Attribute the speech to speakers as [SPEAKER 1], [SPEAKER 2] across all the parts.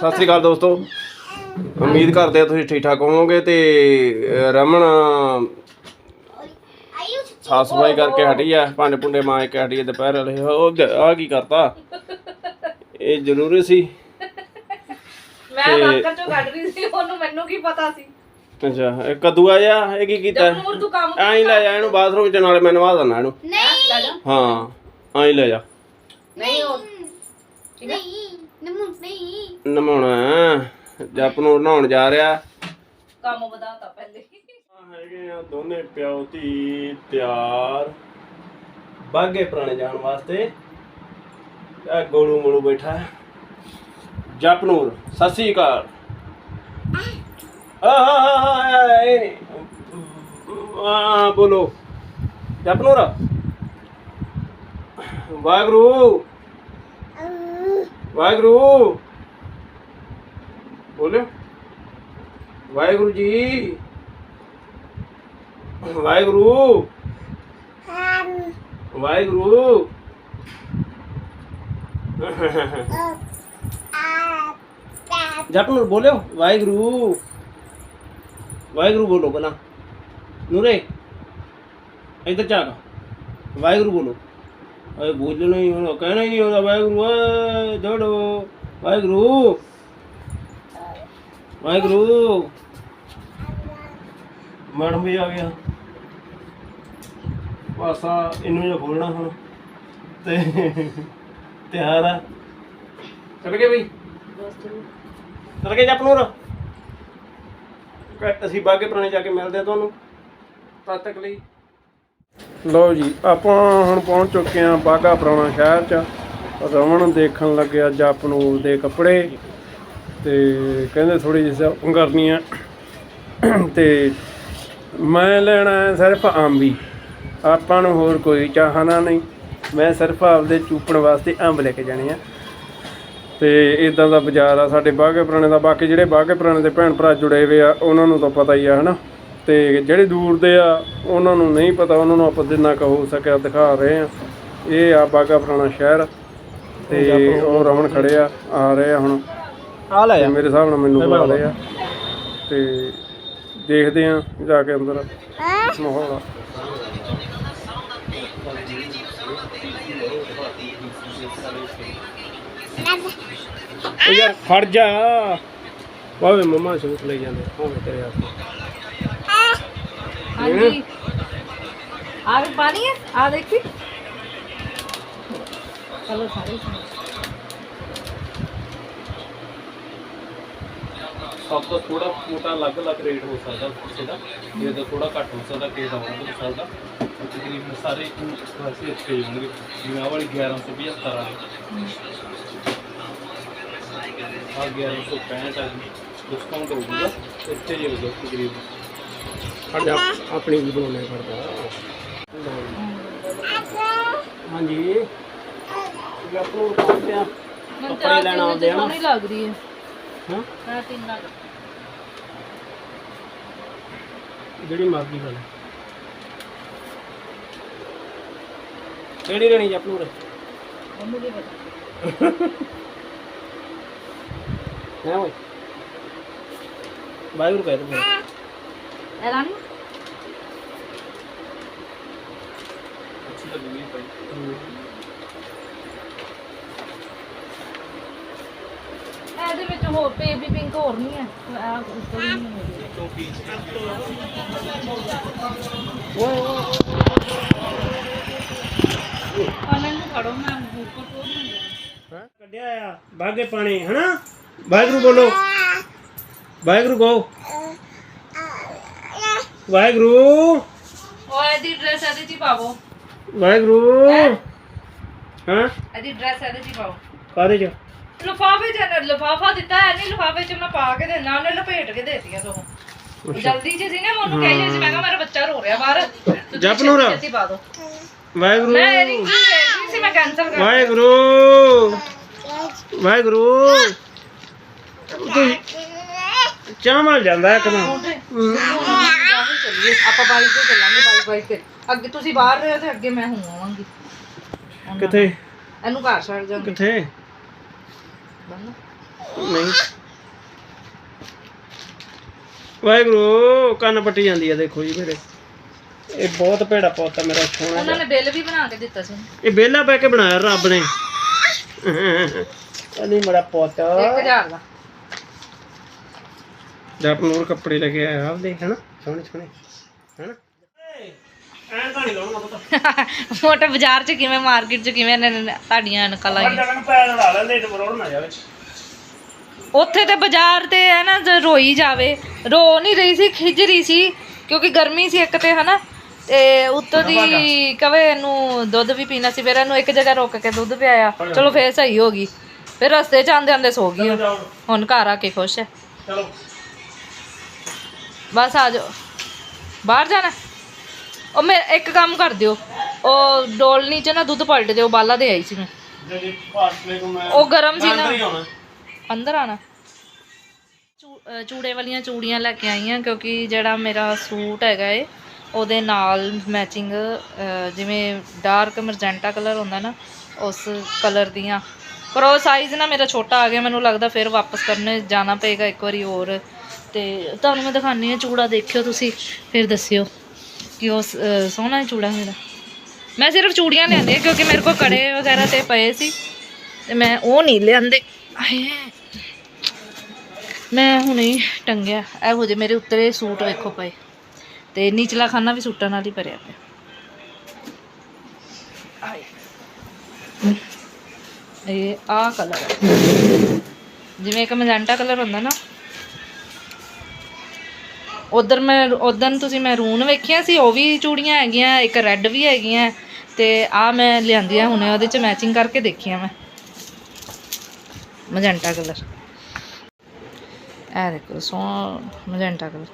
[SPEAKER 1] ਸਤਿ ਸ੍ਰੀ ਅਕਾਲ ਦੋਸਤੋ। ਉਮੀਦ ਕਰਦੇ ਆ ਤੁਸੀਂ ਠੀਕ ਠਾਕ ਹੋਵੋਗੇ ਤੇ ਰਮਨ ਸਾਫ਼ ਸਫ਼ਾਈ ਕਰਕੇ ਹਟੀ ਆ। ਭਾਂਡੇ ਭੁੰਡੇ ਮਾਂ ਕੇ ਹਟੀ ਆ ਦੁਪਹਿਰ ਵਾਲੇ। ਉਹ ਆ ਕੀ ਕਰਤਾ? ਇਹ ਜ਼ਰੂਰੀ ਸੀ।
[SPEAKER 2] ਮੈਂ ਵਾਕਰ ਚੋਂ ਕੱਢ ਰਹੀ ਸੀ ਉਹਨੂੰ ਮੈਨੂੰ ਕੀ ਪਤਾ ਸੀ?
[SPEAKER 1] ਅੱਛਾ ਇਹ ਕਦੂ ਆ ਜਾ ਇਹ ਕੀ ਕੀਤਾ?
[SPEAKER 2] ਨੂਰ ਤੂੰ ਕੰਮ
[SPEAKER 1] ਐਂ ਹੀ ਲੈ ਜਾ ਇਹਨੂੰ ਬਾਥਰੂਮ ਚ ਨਾਲੇ ਮੈਂ ਨਵਾ ਦਿੰਦਾ ਇਹਨੂੰ।
[SPEAKER 2] ਨਹੀਂ। ਲੈ ਜਾ
[SPEAKER 1] ਹਾਂ ਐਂ ਹੀ ਲੈ ਜਾ।
[SPEAKER 2] ਨਹੀਂ। ਉਹ
[SPEAKER 1] ਨਮਾਉਣਾ ਹੈ। ਜਪ ਨੂੰ ਨਹਾਉਣ ਜਾ ਰਿਹਾ।
[SPEAKER 2] ਕੰਮ ਵਧਾਤਾ ਪਹਿਲੇ।
[SPEAKER 1] ਹੈਗੇ ਆ ਦੋਨੇ ਪਿਓ ਧੀ ਤਿਆਰ। ਬਾਗੇ ਪੁਰਾਣੇ ਜਾਣ ਵਾਸਤੇ। ਆ ਗੋਲੂ ਮੋਲੂ ਬੈਠਾ। ਹੈ ਜਪਨੂਰ ਸਤਿ ਸ੍ਰੀ ਅਕਾਲ। ਹਾ ਹਾ ਹਾ ਇਹ ਨਹੀਂ। ਬੋਲੋ। ਜਪਨੂਰ ਵਾਹਿਗੁਰੂ। ਵਾਹਿਗੁਰੂ। ਬੋਲਿਓ। ਵਾਹਿਗੁਰੂ ਜੀ। ਵਾਹਿਗੁਰੂ। ਵਾਹਿਗੁਰੂ। ਜਪ ਨੂੰ ਬੋਲਿਓ। ਵਾਹਿਗੁਰੂ। ਵਾਹਿਗੁਰੂ ਬੋਲੋ ਬਣਾ ਨੂਰੇ, ਇੱਧਰ ਜਾ ਵਾਹਿਗੁਰੂ ਬੋਲੋ। ਓਏ ਬੋਲਣਾ ਹੀ ਹੁਣ ਕਹਿਣਾ ਹੀ ਨਹੀਂ ਹੁੰਦਾ ਵਾਹਿਗੁਰੂ, ਓਏ, ਦੜੋ, ਵਾਹਿਗੁਰੂ। ਵਾਹਿਗੁਰੂ। ਮੈਡਮ ਵੀ ਆ ਗਿਆ ਪਾਸਾ ਇਹਨੂੰ ਜਿਹਾ ਖੋਲਣਾ ਹੁਣ। ਤੇ ਤਿਆਰ ਆ। ਚੱਲ ਗਏ ਬਈ। ਚੱਲ ਗਏ ਜਪਨੂਰ ਅਸੀਂ ਬਾਗੇ ਪੁਰਾਣੇ ਜਾ ਕੇ ਮਿਲਦੇ ਆ ਤੁਹਾਨੂੰ। ਤਦ ਤੱਕ ਲਈ। ਲਓ ਜੀ, ਆਪਾਂ ਹੁਣ ਪਹੁੰਚ ਚੁੱਕੇ ਆ ਬਾਗਾ ਪੁਰਾਣਾ ਸ਼ਹਿਰ ਚ। ਰਮਣ ਦੇਖਣ ਲੱਗਿਆ ਜਪਨੂਰ ਦੇ ਕੱਪੜੇ ਤੇ ਕਹਿੰਦੇ ਥੋੜੀ ਜਿਹੀ ਸ਼ਾਪਿੰਗ ਕਰਨੀ ਆ। ਤੇ ਮੈਂ ਲੈਣਾ ਹੈ ਸਿਰਫ ਅੰਬੀ ਆਪਾਂ ਨੂੰ ਹੋਰ ਕੋਈ ਚਾਹਨਾ ਨਹੀਂ। ਮੈਂ ਸਿਰਫ ਆਪਦੇ ਚੂਪਣ ਵਾਸਤੇ ਅੰਬ ਲੈ ਕੇ ਜਾਣੇ ਆ। ਤੇ ਇਦਾਂ ਦਾ ਬਾਜ਼ਾਰ ਆ ਸਾਡੇ ਬਾਗੇ ਪੁਰਾਣੇ ਦਾ। ਬਾਕੀ ਜਿਹੜੇ ਬਾਗੇ ਪੁਰਾਣੇ ਦੇ ਭੈਣ ਭਰਾ ਜੁੜੇ ਹੋਏ ਆ, ਉਹਨਾਂ ਨੂੰ ਤਾਂ ਪਤਾ ਹੀ ਆ, ਹਨਾ? ਤੇ ਜਿਹੜੇ ਦੂਰ ਦੇ ਆ ਉਹਨਾਂ ਨੂੰ ਨਹੀਂ ਪਤਾ ਉਹਨਾਂ ਨੂੰ ਆਪਾਂ ਜਿੰਨਾ ਕੁ ਹੋ ਸਕਿਆ ਦਿਖਾ ਰਹੇ ਆ। ਇਹ ਆ ਬਾਗਾ ਪੁਰਾਣਾ ਸ਼ਹਿਰ ਤੇ ਉਹ ਰਮਨ ਖੜੇ ਆ ਆ ਰਹੇ ਆ ਹੁਣ।
[SPEAKER 3] ਆ ਲੈ
[SPEAKER 1] ਮੇਰੇ ਹਿਸਾਬ ਨਾਲ ਮੈਨੂੰ ਬੁਲਾ ਰਹੇ ਆ। ਤੇ ਦੇਖਦੇ ਆ ਜਾ ਕੇ ਅੰਦਰ ਮਾਹੌਲ ਆ। ਉਹ ਯਾਰ ਖੜ ਜਾ। ਵਾਵੇ ਮਮਾ ਸੂਟ ਲਈ ਜਾਂਦੇ ਹੋਵੇ ਤੇਰੇ ਹੱਥ।
[SPEAKER 2] ਹਾਂਜੀ। ਆ ਵੀ ਪਾਣੀ ਹੈ? ਆ ਦੇਖੀ। ਚਲੋ ਸਾਰੇ
[SPEAKER 1] ਸਭ ਤੋਂ ਥੋੜਾ ਮੋਟਾ ਅਲੱਗ-ਅਲੱਗ ਰੇਟ ਹੋ ਸਕਦਾ ਕਿਸੇ ਦਾ। ਜੇ ਤਾਂ ਥੋੜਾ ਘੱਟ ਹੋ ਸਕਦਾ, ਕਿਸੇ ਦਾ ਵੱਧ ਹੋ ਸਕਦਾ। ਤਕਰੀਬਨ ਸਾਰੇ ਇੱਕ ਵੈਸੇ ਇੱਥੇ ਹੋਣਗੇ ਜਿਵੇਂ ਆਹ ਵਾਲੀ 1175 ਆ ਆ 1165 ਆ ਡਿਸਕਾਊਂਟ ਹੋ ਜਾਊਗਾ ਇੱਥੇ ਹੀ ਹੋਊਗਾ ਤਕਰੀਬਨ। ਜਾ ਆਪਣੀ ਵੀ ਬਣਾਉਣੇ ਹਾਂਜੀ। ਆ। ਕੱਪੜੇ ਲੈਣ ਆਉਂਦੇ ਆ।
[SPEAKER 2] ਸੋਹਣੀ ਹੈ।
[SPEAKER 1] ਹਾਂ?
[SPEAKER 2] ਮੈਂ ਤਿੰਨ ਲੱਗ
[SPEAKER 1] ਜਿਹੜੀ ਮਰਜ਼ੀ ਗੱਲ ਕਿਹੜੀ ਲੈਣੀ ਜਪਨੂਰ
[SPEAKER 2] ਉਹਨੂੰ ਕੀ ਪਤਾ
[SPEAKER 1] ਹੈ ਓਏ? ਵਾਹਿਗੁਰੂ ਕਹਿ ਦੋ
[SPEAKER 2] ਇਹ ਰਾਣੀ
[SPEAKER 1] ਅੱਛੀ ਲੱਗੂਗੀ ਭਾਈ
[SPEAKER 2] ਇਹਦੇ ਵਿੱਚ ਹੋਰ ਬੇਬੀ ਪਿੰਕ ਹੋਰ ਨਹੀਂ ਹੈ। ਆ ਉੱਪਰ ਹੀ ਨਹੀਂ ਹੈ। ਉਹਨਾਂ ਨੂੰ ਫੜੋ, ਮੈਂ ਬੂਕੋ ਤੋਂ
[SPEAKER 1] ਕੱਢਿਆ ਆ, ਬਾਗੇ ਪਾਣੀ, ਹਨਾ? ਵਾਹਿਗੁਰੂ ਬੋਲੋ। ਵਾਹਿਗੁਰੂ ਕਹੋ। ਵਾਹਿਗੁਰੂ।
[SPEAKER 2] ਓਏ ਇਹਦੀ ਡਰੈਸ ਇਹਦੇ ਚ ਹੀ ਪਾਵੋ।
[SPEAKER 1] ਵਾਹਿਗੁਰੂ। ਹਾਂ?
[SPEAKER 2] ਇਹਦੀ ਡਰੈਸ ਇਹਦੇ ਚ ਹੀ ਪਾਓ।
[SPEAKER 1] ਕਾਦੇ ਚ?
[SPEAKER 2] ਲਫਾਫੇ ਚ ਲਫਾਫਾ ਦਿੱਤਾ ਹੈ ਨਹੀਂ ਲਫਾਫੇ ਚ ਮੈਂ ਪਾ ਕੇ ਦੇਣਾ ਉਹਨੇ ਲਪੇਟ ਕੇ ਦੇਤੀਆਂ ਸਗੋਂ। ਜਲਦੀ ਚ ਸੀ ਨਾ ਮੈਨੂੰ ਕਹੀ ਸੀ ਮੈਂ ਕਿਹਾ ਮੇਰਾ ਬੱਚਾ ਰੋ ਰਿਹਾ ਬਾਹਰ। ਤੁਸੀਂ
[SPEAKER 1] ਜਪਨੂਰ।
[SPEAKER 2] ਛੇਤੀ ਛੇਤੀ ਪਾ ਦੋ
[SPEAKER 1] ਵਾਹਿਗੁਰੂ।
[SPEAKER 2] ਮੈਂ ਇਹ ਨਹੀਂ ਸੀ ਮੈਂ ਕੈਨਸਲ ਕਰ
[SPEAKER 1] ਵਾਹਿਗੁਰੂ। ਵਾਹਿਗੁਰੂ। ਤੂੰ ਚਾਹ ਮਲ ਜਾਂਦਾ ਇੱਕ ਨਾ
[SPEAKER 2] ਚੱਲੀਏ ਆਪਾਂ ਬਾਈਕ ਤੇ ਚੱਲਾਂਗੇ ਬਾਈਕ ਬਾਈਕ ਤੇ। ਅੱਗੇ ਤੁਸੀਂ ਬਾਹਰ ਰਹੇ ਹੋ ਤੇ ਅੱਗੇ ਮੈਂ ਹੂੰ ਆਵਾਂਗੀ।
[SPEAKER 1] ਕਿੱਥੇ?
[SPEAKER 2] ਇਹਨੂੰ ਘਰ ਛੱਡ ਜਾਵਾਂਗੇ
[SPEAKER 1] ਕਿੱਥੇ? ਨਹੀਂ। ਵਾਹਿਗੁਰੂ ਕੰਨ ਪੱਟੀ ਜਾਂਦੀ ਆ ਦੇਖੋ ਜੀ ਮੇਰੇ। ਇਹ ਬਹੁਤ ਭੇੜਾ ਪੁੱਤ ਆ ਮੇਰਾ ਸੋਹਣਾ
[SPEAKER 2] ਉਹਨਾਂ ਨੇ ਬਿੱਲ ਵੀ ਬਣਾ ਕੇ ਦਿੱਤਾ ਸੀ।
[SPEAKER 1] ਇਹ ਬੇਲਾ ਪੈ ਕੇ ਬਣਾਇਆ ਰੱਬ ਨੇ। ਅਲੀ ਮੇਰਾ ਪੁੱਤ।
[SPEAKER 2] 1000 ਦਾ।
[SPEAKER 1] ਜਪ ਨੂਰ ਕੱਪੜੇ ਲੈ ਕੇ ਆਇਆ ਆਪਦੇ ਹਨਾ? ਸੋਹਣੇ ਸੋਹਣੇ। ਲਾਉਣਾ ਪਤਾ।
[SPEAKER 2] ਮੋਟੇ ਬਾਜ਼ਾਰ 'ਚ ਕਿਵੇਂ ਮਾਰਕੀਟ 'ਚ ਕਿਵੇਂ ਨੇ- ਨੇ ਤੁਹਾਡੀਆਂ ਅਨਕਲ ਆਈਆਂ
[SPEAKER 1] ਜਗਨ ਨੂੰ ਪੈਰ ਲਾ ਲੈਂਦੇ ਤੇ ਮਰੋੜ ਨਾ ਜਾਵੇ।
[SPEAKER 2] ਉੱਥੇ ਤੇ ਬਾਜ਼ਾਰ ਤੇ ਹੈ ਨਾ ਜੇ ਰੋਈ ਜਾਵੇ। ਰੋ ਨਹੀਂ ਰਹੀ ਸੀ ਖਿਜ ਰਹੀ ਸੀ ਕਿਉਂਕਿ ਗਰਮੀ ਸੀ ਇੱਕ ਤੇ ਹਨਾ? ਤੇ ਉੱਤੋਂ ਦੀ ਕਵੇ ਇਹਨੂੰ ਦੁੱਧ ਵੀ ਪੀਣਾ ਸੀ ਫਿਰ ਇਹਨੂੰ ਇੱਕ ਜਗ੍ਹਾ ਰੋਕ ਕੇ ਦੁੱਧ ਪਿਆਇਆ। ਚਲੋ ਫੇਰ ਸਹੀ ਹੋ ਗਈ। ਫਿਰ ਰਸਤੇ 'ਚ ਆਂਦੇ ਆਂਦੇ ਸੋ ਗਈ ਉਹ।
[SPEAKER 1] ਜਾਓ।
[SPEAKER 2] ਹੁਣ ਘਰ ਆ ਕੇ ਖੁਸ਼ ਹੈ
[SPEAKER 1] ਚਲੋ।
[SPEAKER 2] ਬਸ ਆ ਜਾਓ। ਬਾਹਰ ਜਾਣਾ? ਉਹ ਮੈਂ ਇੱਕ ਕੰਮ ਕਰ ਦਿਓ। ਉਹ ਡੋਲਨੀ 'ਚ ਨਾ ਦੁੱਧ ਪਲਟ ਦਿਓ ਬਾਲਾ ਦੇ ਆਈ ਸੀ ਮੈਂ।
[SPEAKER 1] ਜੇ ਜੀ ਪਾਸਲੇ ਨੂੰ ਮੈਂ
[SPEAKER 2] ਉਹ ਗਰਮ ਸੀ ਨਾ।
[SPEAKER 1] ਅੰਦਰ ਹੀ ਆਉਣਾ।
[SPEAKER 2] ਅੰਦਰ ਆਣਾ ਚੂੜੇ ਵਾਲੀਆਂ ਚੂੜੀਆਂ ਲੈ ਕੇ ਆਈ ਹਾਂ ਕਿਉਂਕਿ ਜਿਹੜਾ ਮੇਰਾ ਸੂਟ ਹੈਗਾ ਏ ਉਹਦੇ ਨਾਲ ਮੈਚਿੰਗ ਜਿਵੇਂ ਡਾਰਕ ਮਰਜੈਂਟਾ ਕਲਰ ਹੁੰਦਾ ਨਾ ਉਸ ਕਲਰ ਦੀਆਂ। ਪਰ ਉਹ ਸਾਈਜ਼ ਨਾ ਮੇਰਾ ਛੋਟਾ ਆ ਗਿਆ ਮੈਨੂੰ ਲੱਗਦਾ ਫਿਰ ਵਾਪਸ ਕਰਨੇ ਜਾਣਾ ਪਏਗਾ ਇੱਕ ਵਾਰੀ ਹੋਰ। ਤੇ ਤੁਹਾਨੂੰ ਮੈਂ ਦਿਖਾਨੀ ਆ ਚੂੜਾ ਦੇਖਿਓ ਤੁਸੀਂ ਫਿਰ ਦੱਸਿਓ। ਕਿ ਉਹ ਸੋਹਣਾ ਚੂੜਾ ਮੇਰਾ। ਮੈਂ ਸਿਰਫ ਚੂੜੀਆਂ ਲਿਆਂਦੀਆਂ ਕਿਉਂਕਿ ਮੇਰੇ ਕੋਲ ਕੜੇ ਵਗੈਰਾ ਤੇ ਪਏ ਸੀ ਤੇ ਮੈਂ ਉਹ ਨਹੀਂ ਲਿਆਂਦੇ। ਮੈਂ ਹੁਣੇ ਟੰਗਿਆ। ਇਹੋ ਜਿਹੇ ਮੇਰੇ ਉੱਤਰੇ ਸੂਟ ਵੇਖੋ ਪਏ। ਤੇ ਨੀਚਲਾ ਖਾਨਾ ਵੀ ਸੂਟਾਂ ਨਾਲ ਹੀ ਭਰਿਆ ਪਿਆ। ਇਹ ਆ। ਕਲਰ ਜਿਵੇਂ ਇੱਕ ਮੈਜੈਂਟਾ ਕਲਰ ਹੁੰਦਾ ਨਾ ਉਧਰ ਮੈਂ ਉਦੋਂ ਤੁਸੀਂ ਮੈਰੂਨ ਵੇਖਿਆ ਸੀ, ਉਹ ਵੀ ਚੂੜੀਆਂ ਹੈਗੀਆਂ, ਇੱਕ ਰੈੱਡ ਵੀ ਹੈਗੀਆਂ, ਤੇ ਆ ਮੈਂ ਲਿਆਂਦੀਆਂ ਹੁਣੇ ਉਹਦੇ ਚ ਮੈਚਿੰਗ ਕਰਕੇ ਦੇਖੀਆਂ ਮੈਂ। ਮਜੈਂਟਾ ਕਲਰ ਇਹ ਦੇਖੋ ਸੋ ਮਜੈਂਟਾ ਕਲਰ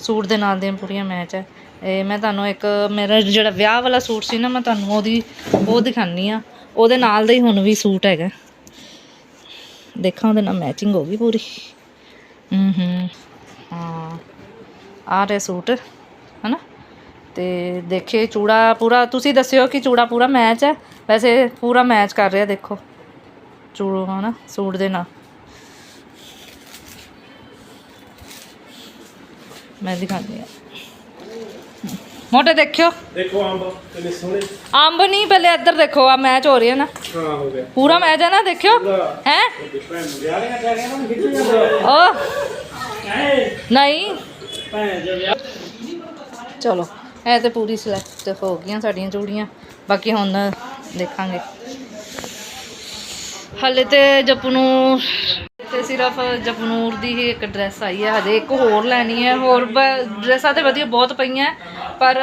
[SPEAKER 2] ਸੂਟ ਦੇ ਨਾਲ ਦੀਆਂ ਪੂਰੀਆਂ ਮੈਚ ਹੈ ਇਹ ਮੈਂ ਤੁਹਾਨੂੰ ਇੱਕ, ਮੇਰਾ ਜਿਹੜਾ ਵਿਆਹ ਵਾਲਾ ਸੂਟ ਸੀ ਨਾ, ਮੈਂ ਤੁਹਾਨੂੰ ਉਹਦੀ, ਉਹ ਦਿਖਾਨੀ ਆ। ਉਹਦੇ ਨਾਲ ਦਾ ਹੀ ਹੁਣ ਵੀ ਸੂਟ ਹੈਗਾ। ਦੇਖਾਂ ਉਹਦੇ ਨਾਲ ਮੈਚਿੰਗ ਹੋ ਗਈ ਪੂਰੀ। ਹੂੰ ਹੂੰ। ਹਾਂ। ਆ ਰਿਹਾ ਸੂਟ ਹਨਾ? ਤੇ ਦੇਖੇ ਚੂੜਾ ਪੂਰਾ ਤੁਸੀਂ ਦੱਸਿਓ ਕਿ ਚੂੜਾ ਪੂਰਾ ਮੈਚ ਹੈ? ਵੈਸੇ ਪੂਰਾ ਮੈਚ ਕਰ ਰਿਹਾ ਦੇਖੋ। ਚੂੜੋ ਹਨਾ ਸੂਟ ਦੇ ਨਾਲ। ਮੈਂ ਦਿਖਾਉਂਦੀ ਆ ਮੋਟੇ ਦੇਖਿਓ।
[SPEAKER 1] ਦੇਖੋ ਅੰਬ ਕਿੰਨੇ ਸੋਹਣੇ।
[SPEAKER 2] ਅੰਬ ਨਹੀਂ ਪਹਿਲੇ ਇੱਧਰ ਦੇਖੋ ਆ ਮੈਚ ਹੋ ਰਹੀ ਹੈ ਨਾ।
[SPEAKER 1] ਹਾਂ ਹੋ ਗਿਆ।
[SPEAKER 2] ਪੂਰਾ ਮੈਚ ਹੈ ਨਾ ਦੇਖਿਓ। ਹੈ?
[SPEAKER 1] ਭੈਣ ਨੂੰ ਵਿਆਹ ਲਿਆ ਜਾ ਰਿਹਾ ਨਾ ਖਿੱਚ ਜਾਂਦਾ
[SPEAKER 2] ਓ
[SPEAKER 1] ਐ
[SPEAKER 2] ਨਹੀਂ।
[SPEAKER 1] ਭੈਣ ਜੇ ਵਿਆਹ
[SPEAKER 2] ਚਲੋ, ਇਹ ਤੇ ਪੂਰੀ ਸਿਲੈਕਟ ਹੋ ਗਈਆਂ ਸਾਡੀਆਂ ਚੂੜੀਆਂ। ਬਾਕੀ ਹੁਣ ਦੇਖਾਂਗੇ। ਹਲੇ ਤੇ ਜਪਨੂ ਤੇ ਸਿਰਫ ਜਪਨੂਰ ਦੀ ਹੀ ਇੱਕ ਡਰੈਸ ਆਈ ਹੈ। ਹਜੇ ਇੱਕ ਹੋਰ ਲੈਣੀ ਹੈ। ਹੋਰ ਡਰੈਸਾਂ ਤੇ ਵਧੀਆ ਬਹੁਤ ਪਈਆਂ। ਪਰ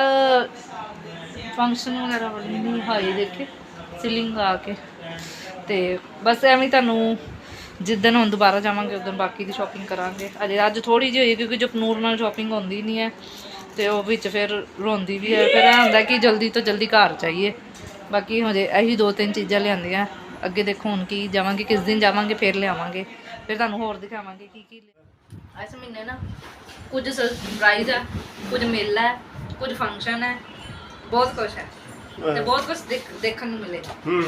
[SPEAKER 2] ਫੰਕਸ਼ਨ ਵਗੈਰਾ ਵਾਲੀ ਨਹੀਂ ਹਾਈ ਦੇਖੇ। ਸੀਲਿੰਗ ਆ ਕੇ। ਤੇ ਬਸ ਐਵੇਂ ਤੁਹਾਨੂੰ ਜਿੱਦਣ ਹੁਣ ਦੁਬਾਰਾ ਜਾਵਾਂਗੇ ਉਦੋਂ ਬਾਕੀ ਦੀ ਸ਼ਾਪਿੰਗ ਕਰਾਂਗੇ। ਅਜੇ ਅੱਜ ਥੋੜੀ ਜਿਹੀ ਹੋਈ ਕਿਉਂਕਿ ਜਪਨੂਰ ਨਾਲ ਸ਼ਾਪਿੰਗ ਹੁੰਦੀ ਨਹੀਂ ਹੈ ਤੇ ਉਹ ਵਿੱਚ ਫਿਰ ਰੋਂਦੀ ਵੀ ਹੈ। ਫਿਰ ਇਹ ਹੁੰਦਾ ਕਿ ਜਲਦੀ ਤੋਂ ਜਲਦੀ ਘਰ ਚਾਹੀਏ ਬਾਕੀ ਹਜੇ ਇਹੀ ਦੋ ਤਿੰਨ ਚੀਜ਼ਾਂ ਲਿਆਂਦੀਆਂ। ਅੱਗੇ ਦੇਖੋ ਹੁਣ ਕੀ ਜਾਵਾਂਗੇ ਕਿਸ ਦਿਨ ਜਾਵਾਂਗੇ ਫਿਰ ਲਿਆਵਾਂਗੇ। ਫਿਰ ਤੁਹਾਨੂੰ ਹੋਰ ਦਿਖਾਵਾਂਗੇ ਕੀ ਕੀ ਇਸ ਮਹੀਨੇ ਨਾ ਕੁਝ ਸਰਪ੍ਰਾਈਜ਼ ਹੈ ਕੁਝ ਮੇਲਾ ਹੈ ਕੁਝ ਫੰਕਸ਼ਨ ਹੈ। ਬਹੁਤ ਕੁਝ ਹੈ। ਤੇ ਬਹੁਤ ਕੁਝ ਦੇਖਣ ਨੂੰ ਮਿਲੇਗਾ
[SPEAKER 1] ਹੂੰ।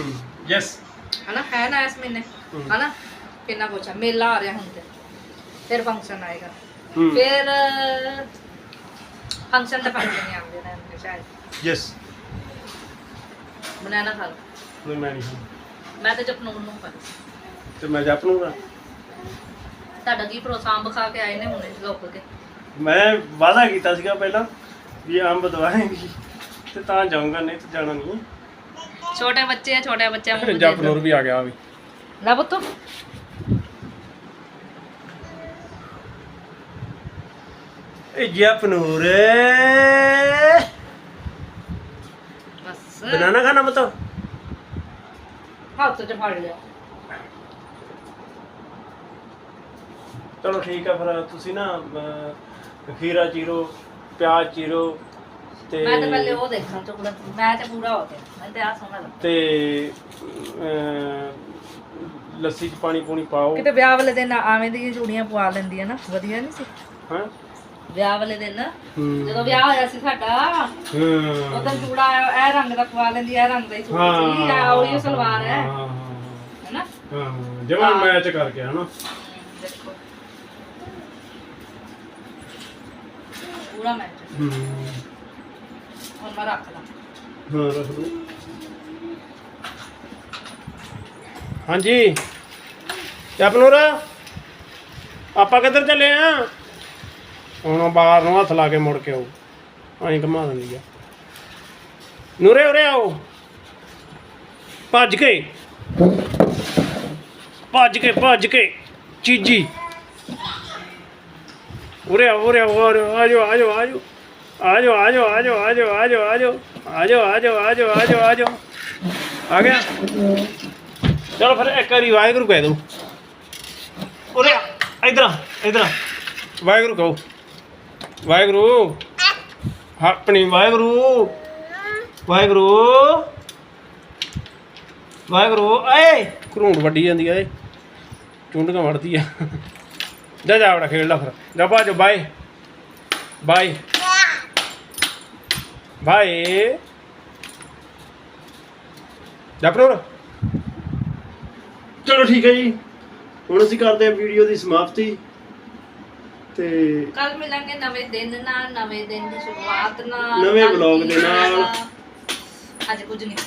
[SPEAKER 1] ਯੈਸ
[SPEAKER 2] ਹਨਾ? ਹੈ ਨਾ ਇਸ ਮਹੀਨੇ? ਹਨਾ? ਕਿੰਨਾ ਕੁਛ ਹੈ ਮੇਲਾ ਆ ਰਿਹਾ ਹੁਣ ਤੇ। ਫਿਰ ਫੰਕਸ਼ਨ ਆਏਗਾ।
[SPEAKER 1] ਹੂੰ।
[SPEAKER 2] ਫਿਰ ਫੰਕਸ਼ਨ ਤੇ ਫੰਕਸ਼ਨ ਹੀ ਆਉਂਦੇ ਨੇ ਸ਼ਾਇਦ
[SPEAKER 1] ਯੈਸ
[SPEAKER 2] ਬਨਾਨਾ ਖਾ ਲਓ।
[SPEAKER 1] ਨਹੀਂ ਮੈਂ ਨਹੀਂ ਖਾਣਾ।
[SPEAKER 2] ਮੈਂ ਤੇ ਜਪਨੂਰ ਨੂੰ ਖਾ
[SPEAKER 1] ਤੇ ਮੈਂ ਜਪ ਲੂੰਗਾ
[SPEAKER 2] ਤੁਹਾਡਾ ਕੀ ਭਰੋਸਾ ਅੰਬ ਖਾ ਕੇ ਆਏ ਨੇ ਹੁਣੇ ਲੋਕ ਕੇ?
[SPEAKER 1] ਮੈਂ ਵਾਅਦਾ ਕੀਤਾ ਸੀਗਾ ਪਹਿਲਾਂ ਵੀ ਅੰਬ ਦਵਾਏਂਗੀ ਤੇ ਤਾਂ ਜਾਊਂਗਾ ਨਹੀਂ ਤੇ ਜਾਣਾ ਨਹੀਂ।
[SPEAKER 2] ਛੋਟੇ ਬੱਚੇ ਆ ਛੋਟੇ ਬੱਚਿਆਂ ਨੂੰ
[SPEAKER 1] ਜਪ ਨੂਰ ਵੀ ਆ ਗਿਆ ਵੀ।
[SPEAKER 2] ਲੈ ਪੁੱਤ।
[SPEAKER 1] ਇਹ ਜਪ ਨੂਰ
[SPEAKER 2] ਬਸ।
[SPEAKER 1] ਬਨਾਨਾ ਖਾਣਾ ਮਤੋ
[SPEAKER 2] ਹੱਥ ਚ ਫੜ ਲਿਆ।
[SPEAKER 1] ਚਲੋ ਠੀਕ ਆ ਫਿਰ ਤੁਸੀਂ ਨਾ ਖੀਰਾ ਚੀਰੋ ਪਿਆਜ਼ ਚੀਰੋ ਤੇ
[SPEAKER 2] ਮੈਂ ਤਾਂ ਪਹਿਲੇ ਉਹ ਦੇਖਾਂ ਚੁਕੜਾ ਮੈਂ ਤੇ ਪੂਰਾ ਹੋ ਗਿਆ। ਮੈਂ ਤੇ ਆ ਸੋਹਣਾ ਲੱਗਾ
[SPEAKER 1] ਤੇ ਲੱਸੀ ਚ ਪਾਣੀ ਪੂਣੀ ਪਾਓ।
[SPEAKER 2] ਕਿਤੇ ਵਿਆਹ ਵਾਲੇ ਦਿਨ ਆਵੇਂ ਦੀਆਂ ਚੂੜੀਆਂ ਪਵਾ ਲੈਂਦੀਆਂ ਨਾ ਵਧੀਆ ਨਹੀਂ ਸੀ?
[SPEAKER 1] ਹਾਂ?
[SPEAKER 2] ਵਿਆਹ ਵਾਲੇ ਦਿਨ।
[SPEAKER 1] ਹੂੰ।
[SPEAKER 2] ਜਦੋਂ ਵਿਆਹ ਹੋਇਆ ਸੀ ਸਾਡਾ
[SPEAKER 1] ਹਾਂ।
[SPEAKER 2] ਉਦੋਂ ਚੂੜਾ ਇਹ ਰੰਗ ਦਾ ਪਵਾ ਲੈਂਦੀ ਇਹ ਰੰਗ ਦਾ ਹੀ ਸੂਟ ਸੀ। ਆ ਉਹੀ ਸਲਵਾਰ ਹੈ
[SPEAKER 1] ਹਾਂ
[SPEAKER 2] ਹੈਨਾ?
[SPEAKER 1] ਹਾਂ ਜਿਵੇਂ
[SPEAKER 2] ਹਾਂ।
[SPEAKER 1] ਮੈਚ ਕਰਕੇ ਹਨਾ?
[SPEAKER 2] ਦੇਖੋ। ਪੂਰਾ ਮੈਚ
[SPEAKER 1] ਹੂੰ।
[SPEAKER 2] ਹੁਣ ਮੈਂ ਰੱਖ ਲਾਂ।
[SPEAKER 1] ਹਾਂ ਰੱਖ ਦੋ ਹਾਂਜੀ। ਜਪਨੂਰ ਆਪਾਂ ਕਿੱਧਰ ਚੱਲੇ ਆ? ਹੁਣ ਬਾਹਰ ਨੂੰ ਹੱਥ ਲਾ ਕੇ ਮੁੜ ਕੇ ਆਓ ਐਂ ਘੁਮਾ ਦਿੰਦੀ ਆ। ਨੂਰੇ ਉਰੇ ਆਓ। ਭੱਜ ਕੇ। ਭੱਜ ਕੇ ਭੱਜ ਕੇ। ਚੀਜੀ। ਉਰੇ ਆਓ ਉਰੇ ਆਓ ਉਰੇ ਆਓ, ਆ ਜਾਓ ਆ ਜਾਓ ਆ ਜਾਓ ਆ ਜਾਓ ਆ ਜਾਓ ਆ ਜਾਓ ਆ ਜਾਓ ਆ ਜਾਓ ਆ ਜਾਓ ਆ ਜਾਓ ਆ ਜਾਓ ਆ ਜਾਓ ਆ ਜਾਓ ਆ ਜਾਓ ਆ ਗਿਆ। ਚਲੋ ਫਿਰ ਇੱਕ ਵਾਰੀ ਵਾਹਿਗੁਰੂ ਕਹਿ ਦਿਓ। ਉਰੇ ਆ, ਇੱਧਰ ਵਾਹਿਗੁਰੂ ਕਹੋ। ਵਾਹਿਗੁਰੂ। ਆਪਣੀ ਵਾਹਿਗੁਰੂ। ਵਾਹਿਗੁਰੂ। ਵਾਹਿਗੁਰੂ। ਏ ਘਰੂੰਡ ਵੱਡੀ ਜਾਂਦੀ ਆ ਏ ਚੁੰਡੀਆਂ ਵੜਦੀ ਆ? ਜਾ ਜਾ ਆਪਣਾ ਖੇਡ ਲਾ ਫਿਰ। ਜਾ ਬਾਜੋ ਬਾਏ। ਬਾਏ। ਬਾਏ। ਜਪਨੂਰ ਚਲੋ ਠੀਕ ਹੈ ਜੀ। ਹੁਣ ਅਸੀਂ ਕਰਦੇ ਹਾਂ ਵੀਡੀਓ ਦੀ ਸਮਾਪਤੀ। ਤੇ
[SPEAKER 2] ਕੱਲ ਮਿਲਾਂਗੇ ਨਵੇਂ ਦਿਨ ਨਾਲ ਨਵੇਂ ਦਿਨ ਦੀ ਸ਼ੁਰੂਆਤ ਨਾਲ ਨਵੇਂ
[SPEAKER 1] vlog ਦੇ ਨਾਲ।
[SPEAKER 2] ਅੱਜ ਕੁਝ ਨਹੀਂ